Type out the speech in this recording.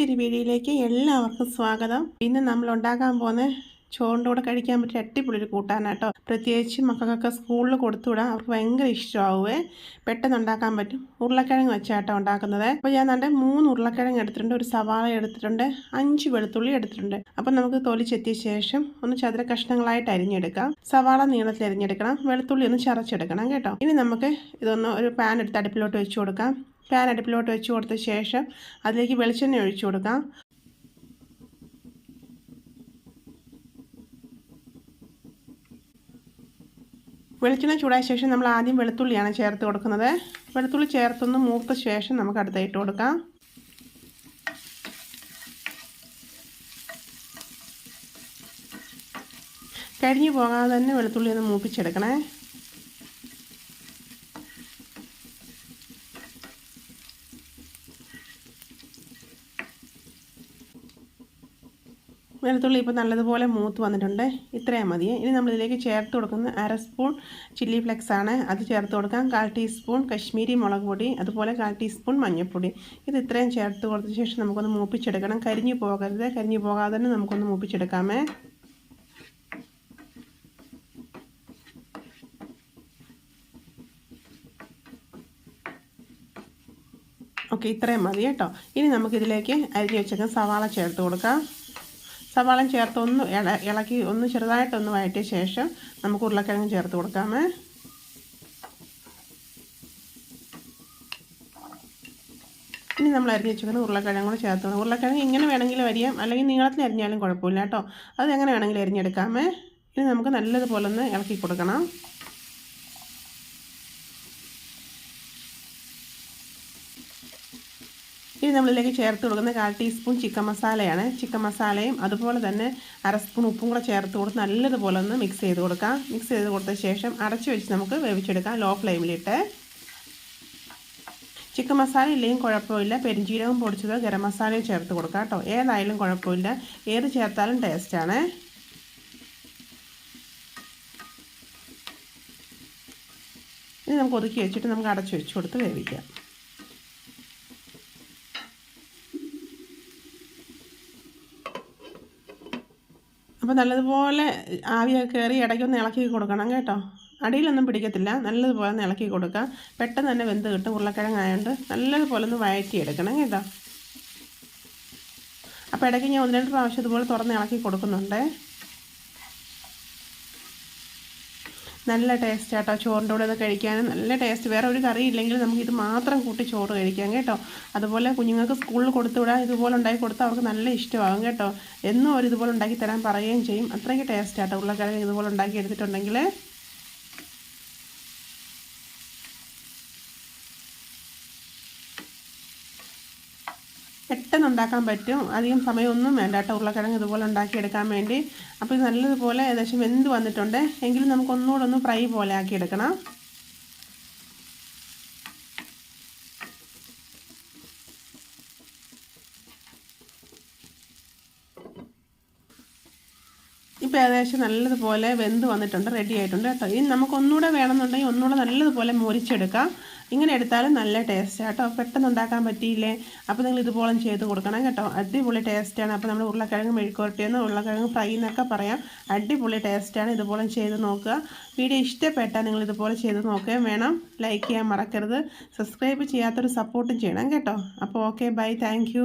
പുതിയൊരു വീഡിയോയിലേക്ക് എല്ലാവർക്കും സ്വാഗതം. ഇന്ന് നമ്മൾ ഉണ്ടാക്കാൻ പോകുന്ന ചോറിന്റെ കൂടെ കഴിക്കാൻ പറ്റിയ അട്ടിപ്പൊളി ഒരു കൂട്ടാനാട്ടോ. പ്രത്യേകിച്ച് മക്കൾക്കൊക്കെ സ്കൂളിൽ കൊടുത്തുവിടാം അവർക്ക് ഭയങ്കര ഇഷ്ടമാവുമേ പെട്ടെന്ന് ഉണ്ടാക്കാൻ പറ്റും. ഉരുളക്കിഴങ്ങ് വെച്ചാട്ടോ ഉണ്ടാക്കുന്നത്. അപ്പോൾ ഞാൻ നല്ല മൂന്ന് ഉരുളക്കിഴങ്ങ് എടുത്തിട്ടുണ്ട്. ഒരു സവാള എടുത്തിട്ടുണ്ട്. അഞ്ച് വെളുത്തുള്ളി എടുത്തിട്ടുണ്ട്. അപ്പം നമുക്ക് തൊലിച്ചെത്തിയ ശേഷം ഒന്ന് ചതുര കഷ്ണങ്ങളായിട്ട് അരിഞ്ഞെടുക്കാം. സവാള നീളത്തിൽ അരിഞ്ഞെടുക്കണം. വെളുത്തുള്ളി ഒന്ന് ചതച്ചെടുക്കണം കേട്ടോ. ഇനി നമുക്ക് ഇതൊന്ന് ഒരു പാൻ എടുത്ത് അടുപ്പിലോട്ട് വെച്ച് കൊടുക്കാം. പാൻ അടുപ്പിലോട്ട് വെച്ച് കൊടുത്ത ശേഷം അതിലേക്ക് വെളിച്ചെണ്ണ ഒഴിച്ചു കൊടുക്കാം. വെളിച്ചെണ്ണ ചൂടായ ശേഷം നമ്മൾ ആദ്യം വെളുത്തുള്ളിയാണ് ചേർത്ത് കൊടുക്കുന്നത്. വെളുത്തുള്ളി ചേർത്തൊന്ന് മൂത്ത ശേഷം നമുക്ക് അടുത്തായിട്ട് കൊടുക്കാം. കരിഞ്ഞു പോകാതെ തന്നെ വെളുത്തുള്ളി ഒന്ന് മൂപ്പിച്ചെടുക്കണേ. വെളുത്തുള്ളി ഇപ്പോൾ നല്ലതുപോലെ മൂത്ത് വന്നിട്ടുണ്ട്. ഇത്രയും മതി. ഇനി നമ്മളിതിലേക്ക് ചേർത്ത് കൊടുക്കുന്ന അര സ്പൂൺ ചില്ലി ഫ്ലെക്സ് ആണ്. അത് ചേർത്ത് കൊടുക്കാം. കാൽ ടീസ്പൂൺ കശ്മീരി മുളക് പൊടി അതുപോലെ കാൽ ടീസ്പൂൺ മഞ്ഞൾപ്പൊടി. ഇത് ഇത്രയും ചേർത്ത് കൊടുത്ത ശേഷം നമുക്കൊന്ന് മൂപ്പിച്ചെടുക്കണം. കരിഞ്ഞു പോകരുത്. കരിഞ്ഞു പോകാതെ തന്നെ നമുക്കൊന്ന് മൂപ്പിച്ചെടുക്കാമേ. ഓക്കെ ഇത്രയും മതി കേട്ടോ. ഇനി നമുക്കിതിലേക്ക് അരിഞ്ഞ് വെച്ചേക്കാം സവാള ചേർത്ത് കൊടുക്കാം. സവാളം ചേർത്ത് ഒന്ന് ഇളക്കി ഒന്ന് ചെറുതായിട്ടൊന്ന് വഴറ്റിയ ശേഷം നമുക്ക് ഉരുളക്കിഴങ്ങ് ചേർത്ത് കൊടുക്കാമേ. ഇനി നമ്മൾ അരിഞ്ഞ് വെച്ചിരിക്കുന്നത് ഉരുളക്കിഴങ്ങ് കൂടെ ചേർത്ത് ഉരുളക്കിഴങ്ങ് ഇങ്ങനെ വേണമെങ്കിലും അരിയാം. അല്ലെങ്കിൽ നീളത്തിന് അരിഞ്ഞാലും കുഴപ്പമില്ല കേട്ടോ. അത് എങ്ങനെ വേണമെങ്കിലും അരിഞ്ഞെടുക്കാമേ. ഇനി നമുക്ക് നല്ലതുപോലെ ഒന്ന് ഇളക്കി കൊടുക്കണം. ഇനി നമ്മളിലേക്ക് ചേർത്ത് കൊടുക്കുന്ന കാൽ ടീസ്പൂൺ ചിക്കൻ മസാലയാണ്. ചിക്കൻ മസാലയും അതുപോലെ തന്നെ അര സ്പൂൺ ഉപ്പും കൂടെ ചേർത്ത് കൊടുത്ത് നല്ലതുപോലെ ഒന്ന് മിക്സ് ചെയ്ത് കൊടുക്കാം. മിക്സ് ചെയ്ത് കൊടുത്ത ശേഷം അടച്ചു വെച്ച് നമുക്ക് വേവിച്ചെടുക്കാം ലോ ഫ്ലെയിമിലിട്ട് ചിക്കൻ മസാല ഇല്ലെങ്കിൽ കുഴപ്പമില്ല. പെരിഞ്ചീരകം പൊടിച്ചത് ഗരം മസാലയും ചേർത്ത് കൊടുക്കാം കേട്ടോ. ഏതായാലും കുഴപ്പമില്ല. ഏത് ചേർത്താലും ടേസ്റ്റാണ് ഇനി നമുക്ക് ഒതുക്കി വെച്ചിട്ട് നമുക്ക് അടച്ചു വെച്ച് കൊടുത്ത് വേവിക്കാം. അപ്പോൾ നല്ലതുപോലെ ആവിയൊക്കെ കയറി ഇടയ്ക്കൊന്ന് ഇളക്കി കൊടുക്കണം കേട്ടോ. അടിയിലൊന്നും പിടിക്കത്തില്ല. നല്ലതുപോലെ ഒന്ന് ഇളക്കി കൊടുക്കുക പെട്ടെന്ന് തന്നെ വെന്ത് കിട്ടും. ഉരുളക്കിഴങ്ങായതുകൊണ്ട് നല്ലതുപോലെ ഒന്ന് വഴറ്റിയെടുക്കണം കേട്ടോ. അപ്പോൾ ഇടയ്ക്ക് ഞാൻ ഒന്ന് രണ്ട് പ്രാവശ്യം ഇതുപോലെ തുറന്ന് ഇളക്കി കൊടുക്കുന്നുണ്ട്. നല്ല ടേസ്റ്റ് കേട്ടോ ചോറിന്റെ കൂടെ ഇത് കഴിക്കാനും നല്ല ടേസ്റ്റ് വേറെ ഒരു കറി ഇല്ലെങ്കിൽ നമുക്ക് ഇത് മാത്രം കൂട്ടി ചോറ് കഴിക്കാം കേട്ടോ. അതുപോലെ കുഞ്ഞുങ്ങൾക്ക് സ്കൂളിൽ കൊടുത്തുവിടാൻ ഇതുപോലെ ഉണ്ടാക്കി കൊടുത്താൽ അവർക്ക് നല്ല ഇഷ്ടമാകും കേട്ടോ. എന്നും അവർ ഇതുപോലെ ഉണ്ടാക്കി തരാൻ പറയുകയും ചെയ്യും. അത്രയ്ക്ക് ടേസ്റ്റ് ആട്ടോ. ഉരുളക്കിഴങ്ങ് ഇതുപോലെ ഉണ്ടാക്കി എടുത്തിട്ടുണ്ടെങ്കിൽ. പെട്ടെന്ന് ഉണ്ടാക്കാൻ പറ്റും. അധികം സമയമൊന്നും വേണ്ട കേട്ടോ. ഉരുളക്കിഴങ്ങ് ഇതുപോലെ ഉണ്ടാക്കിയെടുക്കാൻ വേണ്ടി. അപ്പോൾ ഇത് നല്ലതുപോലെ ഏകദേശം വെന്ത് വന്നിട്ടുണ്ട്. എങ്കിലും നമുക്ക് ഒന്നുകൂടെ ഒന്ന് ഫ്രൈ പോലെ ആക്കിയെടുക്കണം. ഇപ്പോൾ ഏകദേശം നല്ലതുപോലെ വെന്ത് വന്നിട്ടുണ്ട്. റെഡി ആയിട്ടുണ്ട് കേട്ടോ. ഇനി നമുക്ക് ഒന്നുകൂടെ വേണമെന്നുണ്ടെങ്കിൽ ഒന്നുകൂടെ നല്ലതുപോലെ മുരിച്ചെടുക്കാം. ഇങ്ങനെ എടുത്താലും നല്ല ടേസ്റ്റ് കേട്ടോ പെട്ടെന്ന് ഉണ്ടാക്കാൻ പറ്റിയില്ലേ? അപ്പോൾ നിങ്ങൾ ഇതുപോലെ ചെയ്ത് കൊടുക്കണം കേട്ടോ. അടിപൊളി ടേസ്റ്റാണ് അപ്പോൾ നമ്മൾ ഉരുളക്കിഴങ്ങ് മെഴുക്കുരട്ടിയെന്ന് ഉരുളക്കിഴങ്ങ് ഫ്രൈ എന്നൊക്കെ പറയാം. അടിപൊളി ടേസ്റ്റാണ് ഇതുപോലെ ചെയ്ത് നോക്കുക. വീഡിയോ ഇഷ്ടപ്പെട്ടാൽ നിങ്ങൾ ഇതുപോലെ ചെയ്ത് നോക്കുകയും വേണം. ലൈക്ക് ചെയ്യാൻ മറക്കരുത്. സബ്സ്ക്രൈബ് ചെയ്യാത്തൊരു സപ്പോർട്ടും ചെയ്യണം കേട്ടോ. അപ്പോൾ ഓക്കെ ബൈ താങ്ക്